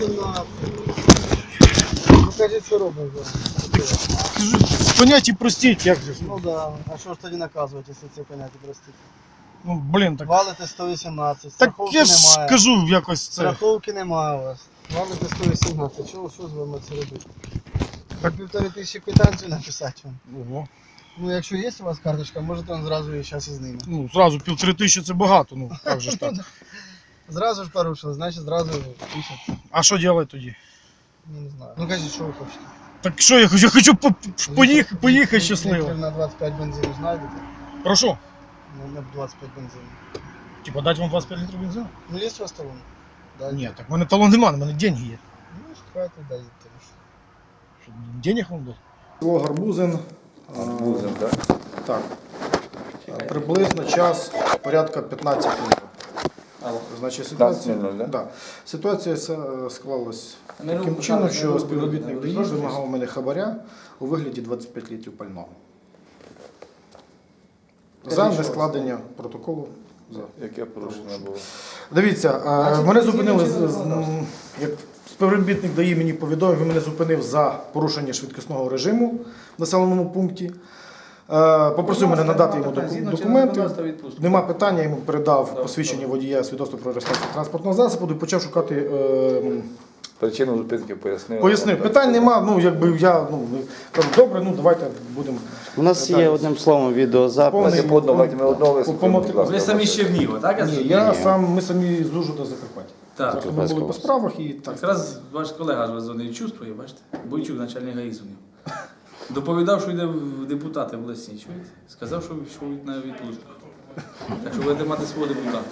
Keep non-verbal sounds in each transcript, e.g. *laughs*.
Валите 118. Покажіть, що робимо. Поняття простіть, як же ж. Ну да. А що ж тоді наказувати, якщо це поняття простите? Ну, блін, так. Валите 118, Так страховки я ж немає. кажу якось це. Страховки немає у вас. Валите 118. Що, що з вами це робити? Так півтори тисячі квитанцію написати вам. Ого. Ну, якщо є у вас карточка, можете он зразу її зараз і знімати. Ну, зразу півтори тисячі це багато, ну як же ж *laughs* так. Зразу ж порушили, значить зразу тисяч. А що робити тоді? Ну, не знаю. Ну кажіть, що ви хочете? Так що я хочу, я хочу по- по- поїхати, поїхати щасливо. Літрів на 25 бензину знайдете? Прошу. Ну, на 25 бензину. Типа дати вам 25 літрів бензину? Ну, є у вас талон? Да, Ні, так в мене талон немає, в мене деньги є. Ну, шукайте, даєте. Що, Денег вам дати? Село Гарбузин. Арбузин, так? Так. Приблизно час порядка 15 хвилин. Значить, ситуація, 15:00, да? да. ситуація е, склалась Не таким руку чином, не що руку співробітник так, ДАІ розрушитись. вимагав у мене хабаря у вигляді 25 літрів пального. За нескладення протоколу. За. Яке порушення було? Дивіться, е, мене зупинили з- з- м, як співробітник ДАІ мені повідомив, він мене зупинив за порушення швидкісного режиму в населеному пункті. Е, Попросив мене надати йому документи. Нема питання, я йому передав посвідчення водія свідоцтво про реєстрацію транспортного засобу і почав шукати. е, Причину зупинки пояснили. Пояснив, питань нема. Ну якби я ну кажу, добре, ну давайте будемо. У нас є одним словом відеозапис. Повний- по одному, давайте ми одного вислухаємо, будь ласка. Ви самі з Чернігова, так? Ні, я сам ми самі з Ужгорода Закарпаття. Так. Просто ми були по справах і так. Якраз ваш колега ж вас дзвонив, чувствує, бачите? Бойчук, начальник ГАІ дзвонив. Доповідав, що йде в депутати власні, чуєте? Сказав, що він на відпустку. Так що будете мати свого депутата.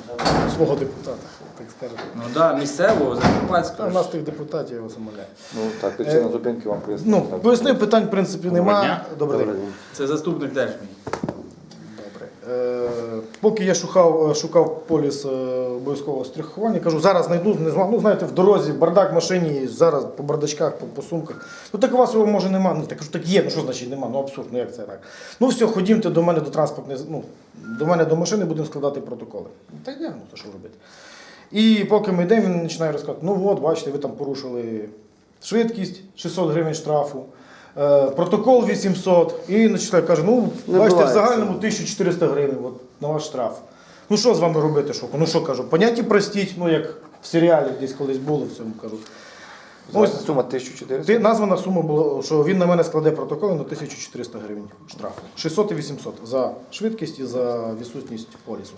свого депутата, так скажемо. Ну так, да, місцевого, Та закарпатського. у нас тих депутатів я вас умоляю. Ну так, причина зупинки вам пояснили. Ну, пояснив, питань в принципі немає. Добрий день. Це заступник теж мій. Поки я шукав, е, шукав поліс е, обов'язкового страхування, кажу, зараз знайду, не знаю, ну знаєте, в дорозі, бардак в машині, зараз по бардачках, по, по сумках. Ну так у вас його може нема. Ну так кажу, так є, ну що значить нема, ну абсурд, ну як це так. Ну все, ходімте до мене до транспортної, ну, до мене до машини, будемо складати протоколи. Та йдемо, ну то що робити. І поки ми йдемо, він починає розказувати, ну от, бачите, ви там порушили швидкість, 600 гривень штрафу. е, Протокол 800 і начисляє, каже, ну бачите, в загальному 1400 гривень от, на ваш штраф. Ну що з вами робити? Що? Ну що кажу, поняття простіть, ну як в серіалі десь колись було в цьому кажу. Ось сума 1400. Ти, названа сума була, що він на мене складе протокол на 1400 гривень штрафу. 600 і 800 за швидкість і за відсутність полісу.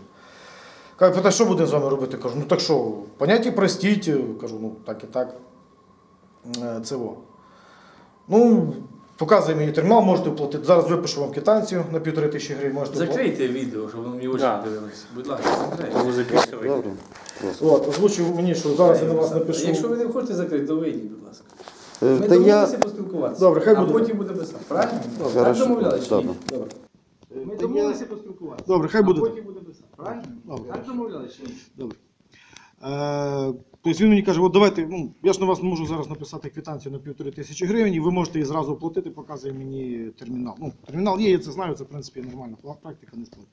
Каже, питає, що будемо з вами робити? Кажу, ну так що, поняття простіть. Кажу, ну так і так. Е, Це во. Ну, показує мені термінал, можете оплатити. Зараз випишу вам квитанцію на півтори тисячі гривень. Можете оплатити. Закрийте відео, щоб воно мені очі не дивилося. Будь ласка, закрийте. Добре. От, озвучив мені, що зараз я на вас напишу. Якщо ви не хочете закрити, то вийдіть, будь ласка. Е, Ми Та я... домовилися поспілкуватися. Добре, хай а буде. потім буде писати. Правильно? Так Хорошо. домовлялися. чи ні? Добре. Добре. Ми домовилися поспілкуватися. Добре, хай буде. А потім буде писати. Правильно? Добре. Так домовлялися. чи ні? Добре. Е, тобто він мені каже, от давайте, ну, я ж на вас можу зараз написати квитанцію на півтори тисячі гривень, і ви можете її зразу оплатити, показує мені термінал. Ну, термінал є, я це знаю, це в принципі нормальна практика, не спорю.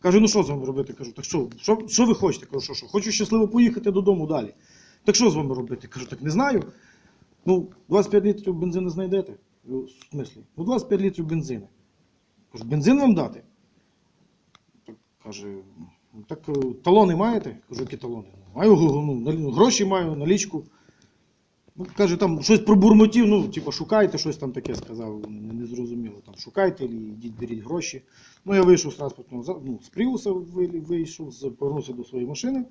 Кажу, ну що з вами робити? Кажу, так що, що, що ви хочете? Кажу, що, що? Хочу щасливо поїхати додому далі. Так що з вами робити? Кажу, так не знаю. Ну, 25 літрів бензину знайдете? Ну, В смислі? Ну, 25 літрів бензину. Кажу, бензин вам дати? Так, каже, «Ну, так е, талони маєте? Кажу, які талони? Маю ну, гроші маю, налічку. Ну, каже, там щось про бурмотів, ну, типу, шукайте, щось там таке сказав, не, зрозуміло. Там шукайте, йдіть, беріть гроші. Ну, я вийшов з транспортного ну, з Пріуса, вийшов, повернувся до своєї машини.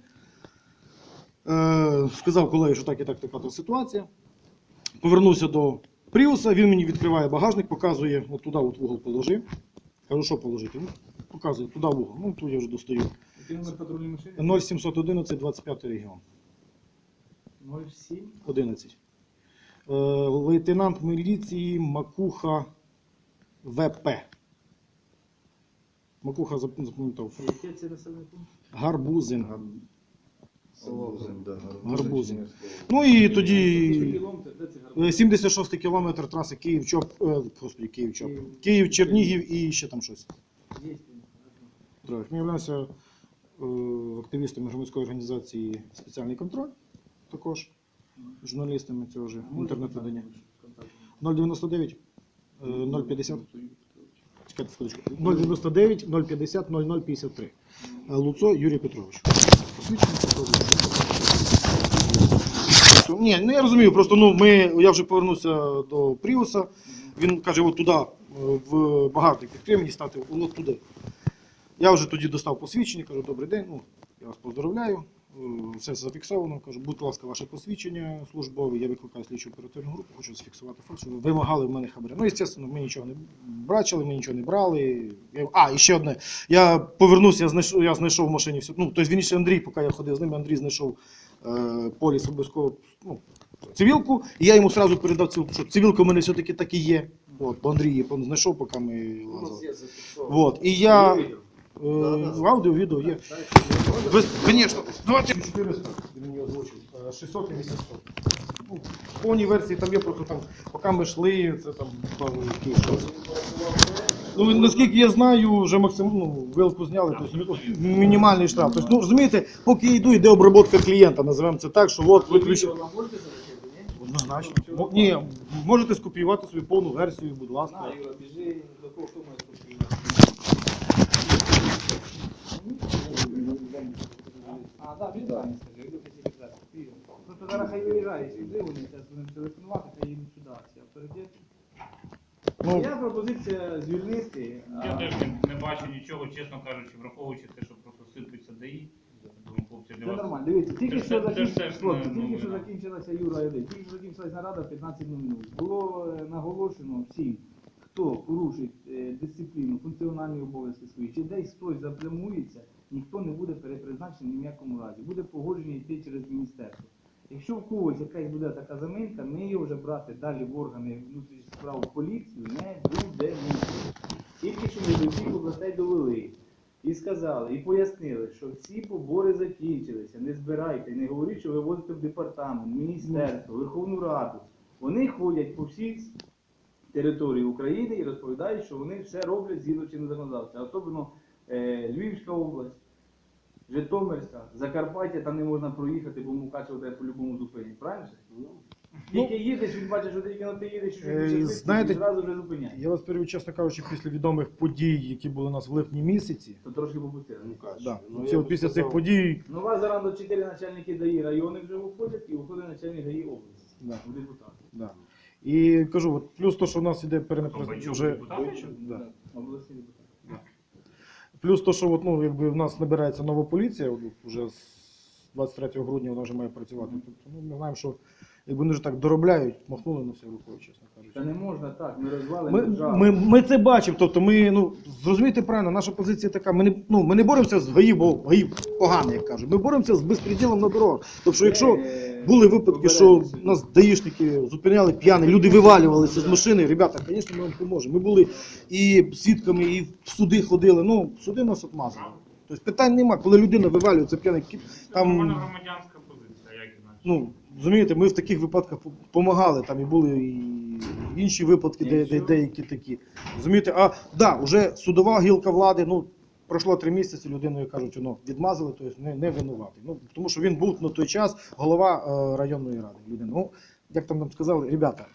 Е, сказав колеги, що так і так така ситуація. Повернувся до Пріуса, він мені відкриває багажник, показує, от туди от в угол положи. Кажу, що положити? Показує, туди в угол. Ну, тут я вже достаю. Який номер патрульної машини? 0711, 25 регіон. 07. 11. Е, лейтенант міліції Макуха ВП. Макуха зап- запам'ятав. Яке це населений пункт? Гарбузин. Гарбузин, да, Гарбузин. Ну і тоді Кілометр, де це гарбуз? е, 76 кілометр траси Київ-Чоп, е, господи, Київ-Чоп. Київ. Київ-Чернігів і ще там щось. Є. Петрович. Ми являємося е, активістами громадської організації Спеціальний контроль, також журналістами цього ж інтернет-видання. 099 е, 050 Чекайте секундочку. 099 050 0053. Е, Луцо Юрій Петрович. Ні, ну я розумію, просто ну ми, я вже повернувся до Пріуса. Він каже, от туди, е, в багажник відкрив мені стати, от туди. Я вже тоді достав посвідчення, кажу, добрий день, ну, я вас поздравляю, е, все зафіксовано. Кажу, будь ласка, ваше посвідчення службове, я викликаю слідчу оперативну групу, хочу зафіксувати факт, що ви вимагали в мене хабаря. Ну, звісно, ми нічого не бачили, ми нічого не брали. Я- А, і ще одне. Я повернувся, я знайшов, я знайшов в машині все. Ну, тобто він ще Андрій, поки я ходив з ним, Андрій знайшов е, поліс обов'язково ну, цивілку, і я йому одразу передав цивілку, що цивілка в мене все-таки так і є. От, бо Андрій її знайшов, поки ми лазили. Вот. І я в аудіо, відео є. Ви, звісно, давайте 400, він мені озвучив, е, 600 і 800. Ну, в повній версії там є просто там, поки ми йшли, це там яких щось. Ну, наскільки я знаю, вже максимум ну, вилку зняли, тобто ну, мінімальний штраф. Тобто, ну, розумієте, поки йду, йде обробка клієнта, називаємо це так, що от виключно. Однозначно. Мо- Ні, можете скопіювати свою повну версію, будь ласка. Юра, біжи, до кого хто має А, так, віддай, скажи, йду секретар. Просто зараз хай виїжджає сюди, вони зараз будемо телефонувати, хай їдуть сюди. всі авторитети. Ну, Моя пропозиція звільнити. а- Я теж не, не бачу нічого, чесно кажучи, враховуючи те, що просто сипляться ДАІ. Хлопці, для Це вас. нормально. Дивіться, тільки Це що ж- це ж закінчилася, теж не тільки що новина. закінчилася Юра 1, тільки що закінчилася нарада 15 минут. Було е, наголошено всім, хто порушить е, дисципліну, функціональні обов'язки свої, чи десь хтось заплямується, ніхто не буде перепризначений ні в якому разі. Буде погодження йти через міністерство. Якщо в когось якась буде така заминка, ми її вже брати далі в органи внутрішніх справ поліцію не будемо. Тільки що ми до всіх областей довели. І сказали, і пояснили, що всі побори закінчилися. Не збирайте, не говоріть, що ви возите в департамент, міністерство, Верховну Раду. Вони ходять по всій території України і розповідають, що вони все роблять згідно чинного законодавства. Особливо Львівська область, Житомирська, Закарпаття, там не можна проїхати, бо Мукачево тебе по-любому зупинять. Правильно? ж? Тільки їдеш, він бачить, що тільки на ти їдеш, що Ну, Е, він знаєте, і зразу вже зупиняє. Я вас перевів, чесно кажучи, після відомих подій, які були у нас в липні місяці. То трошки попустили. Да. Ці от після цих подій. Ну, у вас зараз до 4 начальники ДАІ райони вже виходять і виходить начальник ДАІ області. Да. У депутати. Да. І кажу, от, плюс то, що в нас іде перенапрацювання. Вже... Да. Обласні депутати. Плюс то, що от, ну, якби в нас набирається нова поліція, от, вже з 23 грудня вона вже має працювати. Тобто, ну, ми знаємо, що якби вони вже так доробляють, махнули на все рукою, чесно кажучи. Та не можна так, ми розвалимо Ми, державу. ми, ми це бачимо. Тобто ми, ну, зрозумійте правильно, наша позиція така. Ми не, ну, ми не боремося з ГАІ, бо ГАІ поганий, як кажуть. Ми боремося з безпреділом на дорогах. Тобто, якщо Е, були випадки, що нас даїшники зупиняли п'яні, люди вивалювалися з машини. Ребята, звісно, ми вам поможемо. Ми були і свідками, і в суди ходили. Ну, суди нас обмазали. Тобто питань нема, коли людина вивалюється п'яний, кі- Це нормальна там, громадянська позиція, як іначе. ну, розумієте, ми в таких випадках допомагали, там і були і інші випадки, де, де деякі такі. Розумієте, а да, вже судова гілка влади, ну. Пройшло три місяці, людиною кажуть, ну, відмазали, тобто не, не винуватий. Ну, тому що він був на той час голова е, районної ради. Людина. Ну, як там нам сказали, ребята,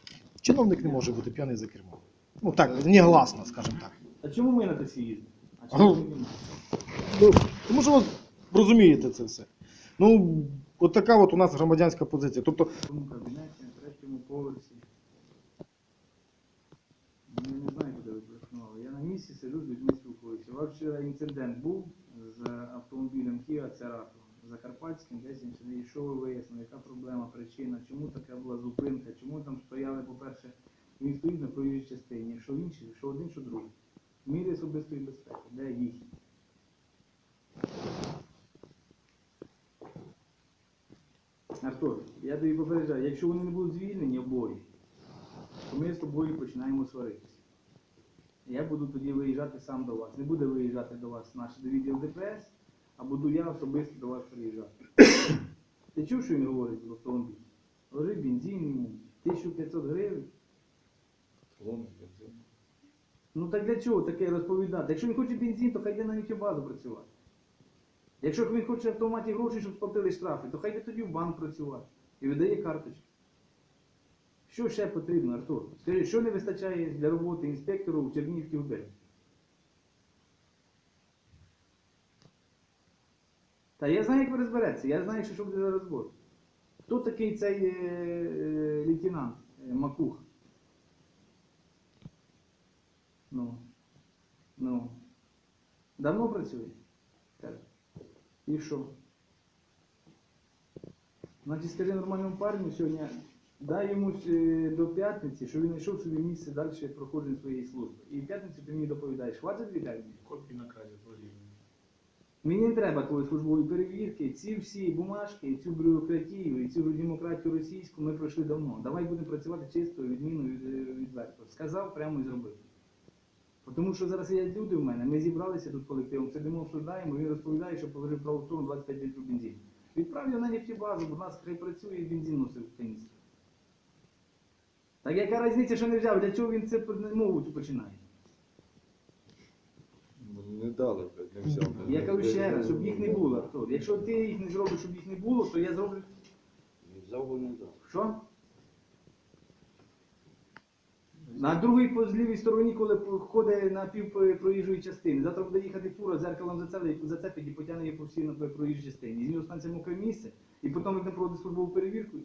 чиновник не може бути п'яний за кермом. Ну так, негласно, скажімо так. А чому ми на таксі їздимо? А Ну, чому? Ну, тому що ви розумієте це все. Ну, от така от у нас громадянська позиція. Тобто, В кабінеті, на третьому поверсі. Я не знаю, куди ви телефонували. Я на місці сиджу з людьми спілкуюся. У інцидент був з автомобілем Kia Cerato Закарпатським, десь він і що ви вияснили, яка проблема, причина, чому така була зупинка, чому там стояли, по-перше, він стоїть на проїжджій частині, що інший, що один, що другий. В мірі особистої безпеки, де їхні. Артур, я тобі попереджаю, якщо вони не будуть звільнені обоє, то ми з тобою починаємо сваритися. Я буду тоді виїжджати сам до вас. Не буде виїжджати до вас наш відділ ДПС, а буду я особисто до вас приїжджати. Ти чув, що він говорить в автомобілі? Ложи бензин йому, 1500 гривень. Ну так для чого таке розповідати? Якщо він хоче бензин, то хай йде на базу працювати. Якщо він хоче автоматі гроші, щоб сплатили штрафи, то хай йде тоді в банк працювати і видає карточки. Що ще потрібно, Артур? Скажи, що не вистачає для роботи інспектору в Чернігівській ОБЕ? Та я знаю, як ви розбереться, я знаю, що, буде за розбор. Хто такий цей е, е, лейтенант е, Макуха? Ну. Ну. Давно працює? Каже. І що? Значить, скажи нормальному парню сьогодні, дай йому е, до п'ятниці, щоб він знайшов собі місце далі проходження своєї служби. І в п'ятницю ти мені доповідаєш, хватить дві терміни? Копії наказів потрібні. Мені не треба твої службові перевірки. Ці всі бумажки, цю бюрократію і цю демократію російську ми пройшли давно. Давай будемо працювати чисто, відмінно, від- е, відверто. Сказав, прямо і зробив. Тому що зараз є люди в мене, ми зібралися тут колективом, сидимо, обсуждаємо, він розповідає, що положив праву 25 літрів бензину. Відправ його на нефтебазу, будь ласка, хай працює і бензин носив в каністрі. Так яка різниця, що не взяв? Для чого він це мову цю починає? Не дали, блядь, не взяв. Я кажу ще раз, щоб їх не було. Артур. Якщо ти їх не зробиш, щоб їх не було, то я зроблю. Взяв би не дав. Що? На другій по лівій стороні, коли ходить на пів проїжджої частини. Завтра буде їхати фура, зеркалом зацепить, зацепить і потягне її по всій проїжджій частині. З нього станеться мокре місце, і потім він проводить службову перевірку.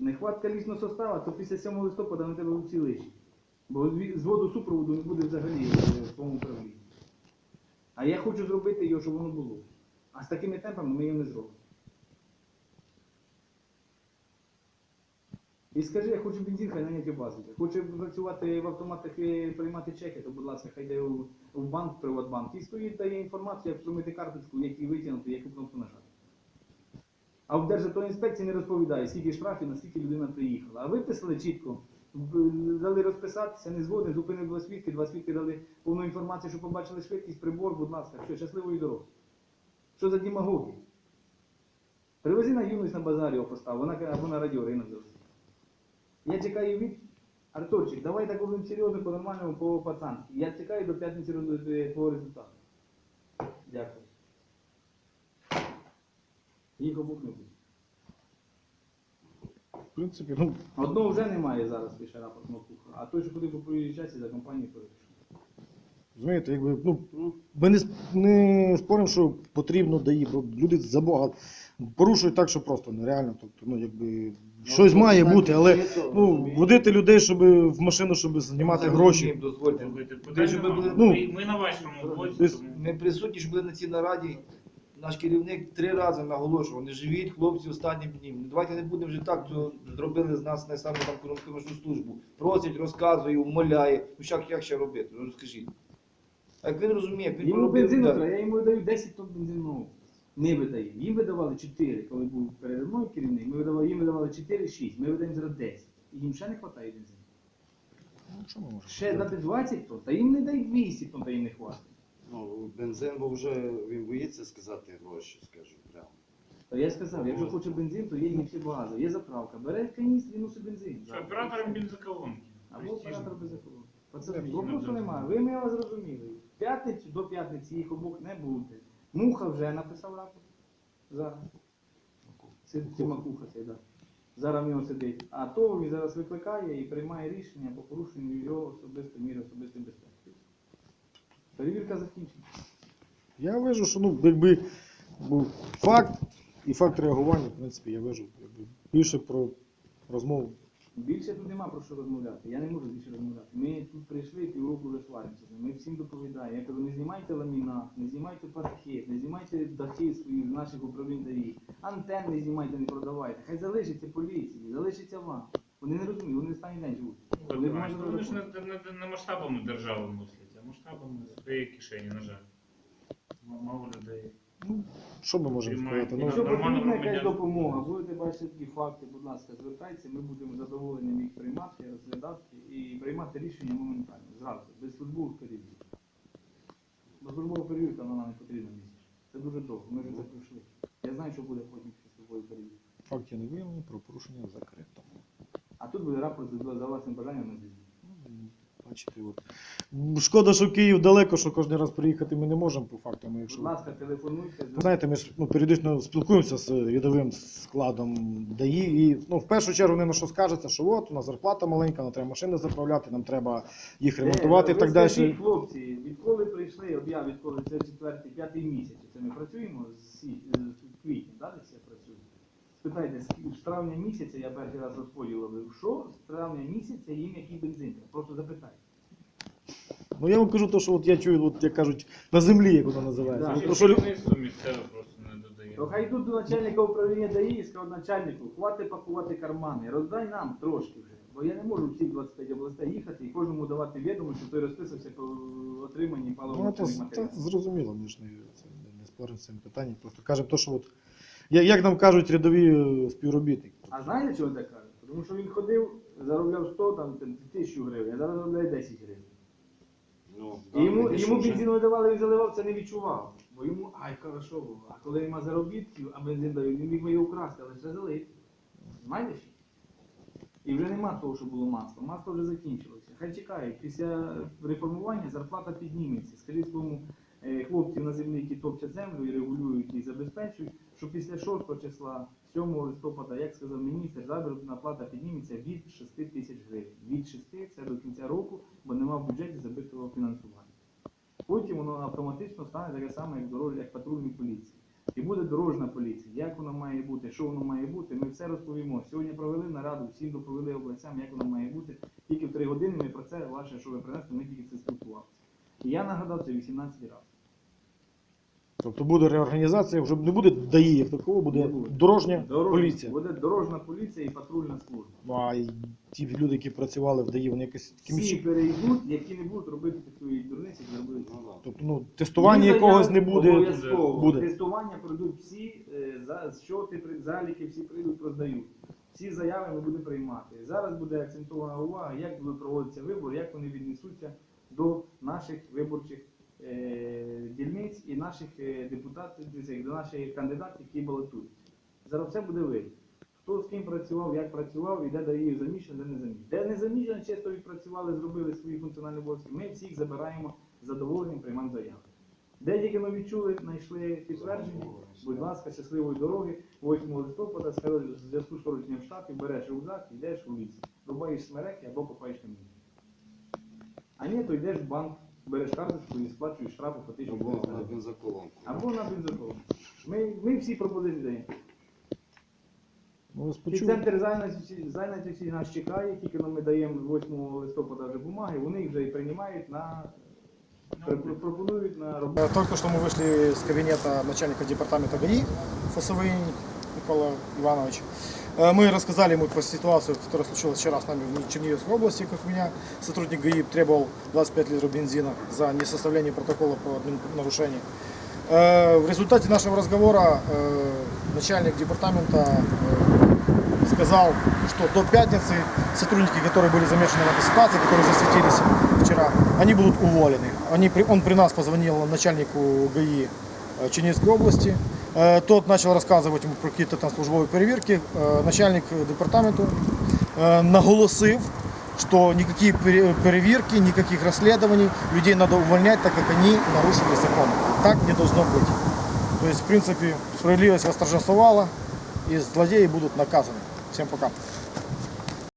Нехватка лісного состава, то після 7 листопада на тебе всі лишні. Бо зві- зводу супроводу не буде взагалі е, в твоєму управлінні. А я хочу зробити його, щоб воно було. А з такими темпами ми його не зробимо. І скажи, я хочу бензин, хай наняті базу. Хочу працювати в автоматах і приймати чеки, то будь ласка, хай йде в банк, в Приватбанк. І стоїть дає інформацію, як промити карточку, як її витягнути, яку кнопку нажати. А в Державтоінспекції не розповідає, скільки штрафів, наскільки людина приїхала. А виписали чітко, дали розписатися, не згоден, зупинили два свідки, два свідки дали повну інформацію, що побачили швидкість, прибор, будь ласка, що, щасливої дороги. Що за демагогія? Привези на юність на базарі його постав, вона на радіоринок завжди. Я чекаю від Артурчик, давай так будемо серйозно, по-нормальному, по-пацанськи. Я чекаю до п'ятниці роз- е, твого результату. Дякую. Їх обох не буде. В принципі, ну, Одного вже немає зараз пише рапорт Макуха, а той, що ходив по проїжджій часі за компанію перейшов. розумієте, якби, ну, ми не, не споримо, що потрібно ДАІ, бо люди за Бога порушують так, що просто нереально. Тобто, ну, якби, щось має бути, але ну, водити людей, щоб в машину, щоб знімати гроші. Дозвольте. Ну, Ми- Ми на вашому боці, десь- тому... Ми присутні, що були на цій нараді. Наш керівник три рази наголошував, не живіть хлопці останнім днім. Давайте не будемо вже так, то зробили з нас не саме там корупційну службу. Просить, розказує, умоляє. Ну як, як ще робити? Ну розкажіть. А як він розуміє, він Йому проробив, бензину треба, я йому видаю 10 тонн бензину. Не видаю. Їм видавали 4, коли був перед мною керівник, ми видавали, їм видавали 4-6, ми видаємо зараз 10. І їм ще не вистачає бензину. Ну, що ми можемо Ще дати 20 тонн, та їм не дай 200 тонн, та їм не хватить. Ну, бензин, бо вже він боїться сказати гроші, скажу прямо. То я сказав, якщо хоче бензин, то є нефті багато. Є заправка. Бере каністр і носить бензин. Що, оператором бензоколонки. Або оператор без закону. Пацани, Престижно вопросу немає. Ви мене зрозуміли. В п'ятницю до п'ятниці їх обох не буде. Муха вже написав рапорт. Зараз. Це, це макуха цей, да. Зараз в нього сидить. А то він зараз викликає і приймає рішення по порушенню його особистої міри особистої безпеки. Перевірка закінчена. Я вижу, що ну, якби був факт і факт реагування, в принципі, я вижу якби, більше про розмову. Більше тут нема про що розмовляти. Я не можу більше розмовляти. Ми тут прийшли півроку вже сваримося. Ми всім доповідаємо. Я кажу, не знімайте ламінат, не знімайте паркет, не знімайте дахи свої наших управлінь доріг. Антен не знімайте, не продавайте. Хай залишиться поліції, залишиться вам. Вони не розуміють, вони останній день живуть. Вони Вони ж не, не, не масштабами держави а масштабами своєї кишені, на жаль. Мало людей. Що ми можемо Приймають. сказати? Ну, Якщо потрібна якась допомога, будете бачити такі факти, будь ласка, звертайтеся, ми будемо задоволені їх приймати, розглядати і приймати рішення моментально, зразу, без службових перевірок. Бо службова перевірка вона не потрібна місяць. Це дуже довго, ми вже це пройшли. Я знаю, що буде потім після службової перевірки. фактів не виявлено, про порушення закрито. А тут буде рапорт за за власним бажанням на звільнення. Бачите, от. Шкода, що Київ далеко, що кожен раз приїхати ми не можемо по факту. Ми, Будь ласка, телефонуйте. Знаєте, ми ж ну, періодично спілкуємося з рядовим складом ДАІ, і ну, в першу чергу вони на що скажеться, що от у нас зарплата маленька, нам треба машини заправляти, нам треба їх ремонтувати Е, і так далі. скажіть, хлопці, відколи прийшли, от я відколи це четвертий, п'ятий місяць, це ми працюємо з з квітня, да, десь я працюю. Спитайте, з- травня місяця я перший раз розподіл робив, що з травня місяця їм який бензин? Просто запитайте. Ну я вам кажу, то, що от я чую, от, як кажуть, на землі, як воно називається. Да. То, що лю- керівництво місцеве просто не додає. То хай йдуть до начальника управління ДАІ і скажуть начальнику, хвати пакувати кармани, роздай нам трошки вже. Бо я не можу всі 25 областей їхати і кожному давати відомо, що той розписався по отриманні Ну, паливо це, матеріалів. зрозуміло, ми ж не, це, не, не споримо з цим питанням. Просто кажемо то, що от, я- як нам кажуть рядові е, співробітники. А знаєте, чого так кажуть? Тому що він ходив, заробляв 100, там, там, тисячу гривень, а зараз заробляє 10 гривень. Ну, І йому, йому бензину не давали, він заливав, це не відчував. Бо йому, ай, хорошо було. А коли нема заробітків, а бензин дають, він міг би його украсти, але ж залити. Знаєш? І вже нема того, що було масло. Масло вже закінчилося. Хай чекають, після реформування зарплата підніметься. Скажіть своєму е, хлопців на землі, які топчать землю і регулюють і забезпечують, що після 6 числа, 7 листопада, як сказав міністр, заробітна плата підніметься від 6 тисяч гривень. Від 6 це до кінця року, бо нема в бюджеті забитого фінансування. Потім воно автоматично стане таке саме, як дорож, як патрульні поліції. І буде дорожна поліція. Як воно має бути, що воно має бути, ми все розповімо. Сьогодні провели нараду, всім доповіли областям, як воно має бути. Тільки в три години ми про це, ваше, що ви принесли, ми тільки це спілкувалися. І я нагадав це 18 разів. Тобто буде реорганізація, вже не буде ДАІ як такого, буде дорожня поліція. Буде дорожна поліція і патрульна служба. Ну, а й ті люди, які працювали в ДАІ, вони якось Всі перейдуть, які не будуть робити такої дурниці, як зробили. Да. Тобто, ну, тестування Він якогось не буде. Обов'язково. буде. Тестування пройдуть всі, е, за щоти, при- заліки, всі прийдуть, роздають. Всі заяви ми будемо приймати. Зараз буде акцентована увага, як будуть проводитися вибори, як вони віднесуться до наших виборчих дільниць і наших е, депутатів, до наших кандидатів, які балотуються. Зараз все буде видно. Хто з ким працював, як працював, і де дає заміщено, де не заміщено. Де не заміщено, чисто відпрацювали, зробили свої функціональні обов'язки. Ми всіх забираємо з задоволенням, приймаємо заяви. Де тільки ми відчули, знайшли підтвердження, будь ласка, щасливої дороги, 8 листопада, в зв'язку з скороченням штатів, береш рюкзак, йдеш у ліс, рубаєш смереки або копаєш каміння. А ні, то йдеш в банк, береш карточку і сплачуєш штрафи по 1000 Або гривень. на бензоколонку. Або на бензоколу. Ми, ми всі пропозиції даємо. Ну, ось І почув. центр зайнятості, зайнятості нас чекає, тільки нам ми даємо 8 листопада вже бумаги, вони їх вже і приймають на пр- пропонують на роботу. Э, Только что мы вышли с кабинета начальника департамента ГАИ ФСВИ Никола Иванович. Э, Мы рассказали ему про ситуацию, которая случилась вчера с нами в Черниговской области, как у меня сотрудник ГАИ требовал 25 литров бензина за несоставление протокола по нарушению. Э, В результате нашего разговора э, начальник департамента э, сказал, что до пятницы сотрудники, которые были замешаны в этой ситуации, которые засветились вчера, они будут уволены. Они, при- он при нас позвонил начальнику ГАИ э, Черниговской области. Э, Тот начал рассказывать ему про какие-то там службовые перевірки. Э, Начальник департаменту э, наголосив, что никакие пере- перевірки, никаких расследований, людей надо увольнять, так как они нарушили закон. Так не должно быть. То есть, в принципе, справедливость восторжествовала, и злодеи будут наказаны. Всем пока.